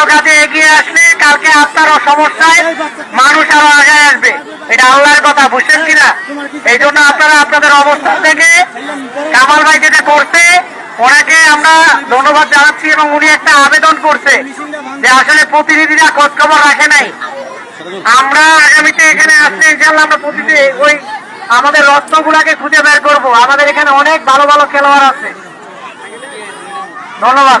ভালো কাজে এগিয়ে আসলে, কালকে আপনারও সমস্যায় মানুষ আরও আগে আসবে। এটা আল্লাহর কথা, বুঝছেন কিনা? এই জন্য আপনারা আপনাদের অবস্থান থেকে কামাল ভাই যেটা করছে, ওনাকে আমরা ধন্যবাদ জানাচ্ছি এবং উনি একটা আবেদন করছে যে আসলে প্রতিনিধিরা খোঁজ খবর রাখে নাই। আমরা আগামীতে এখানে আসলে ইনশাল্লাহ আমরা প্রতিটি ওই আমাদের রত্নগুলাকে খুঁজে বের করব। আমাদের এখানে অনেক ভালো ভালো খেলোয়াড় আছে। ধন্যবাদ।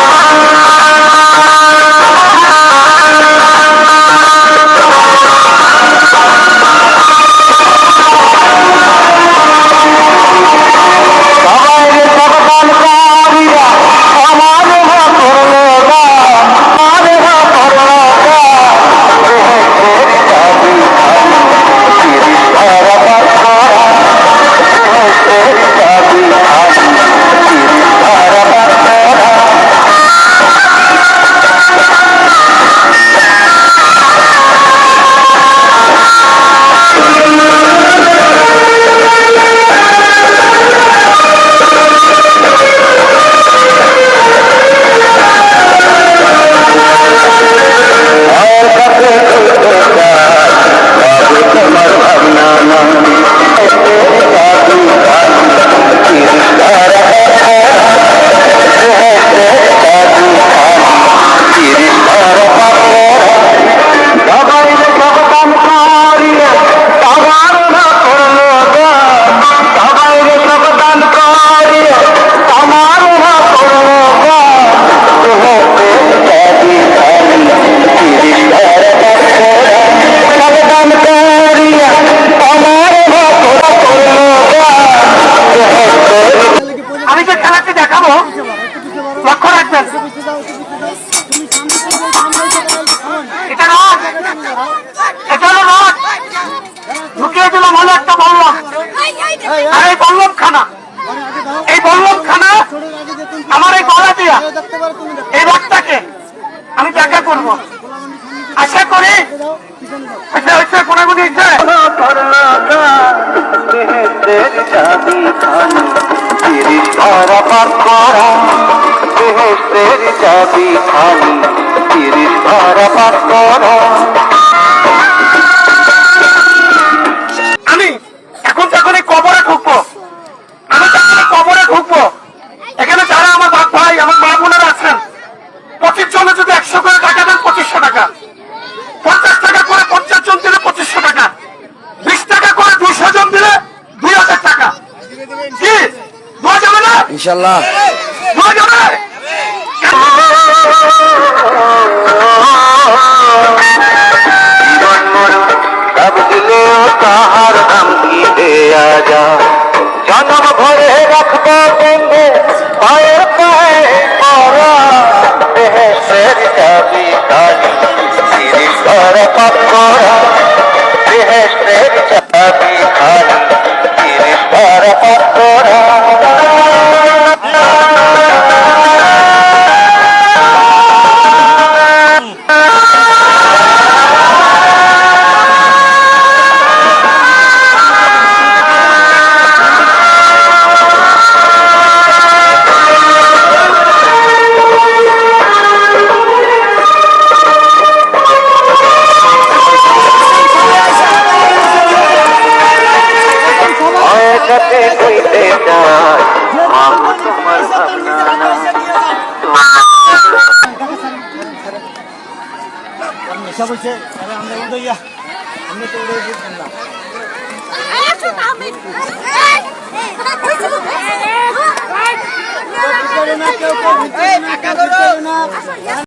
আমার এই গলা দিয়া এই রথটাকে আমি দেখা করব। আশা করি আচ্ছা আমি এখন কবরে ইনশাল্লাহ তাহার নাম কি যা। জন্ম ভরে রাখব বন্ধু পায়ে পায়ে পরা। দেহের চাবি খালি সিঁড়ি ঘর পাকড়া দেহের নেশা বলছে আরে আমরা উদইয়া আমরা তো উদয় বুঝবেন না। কেউ কেউ না।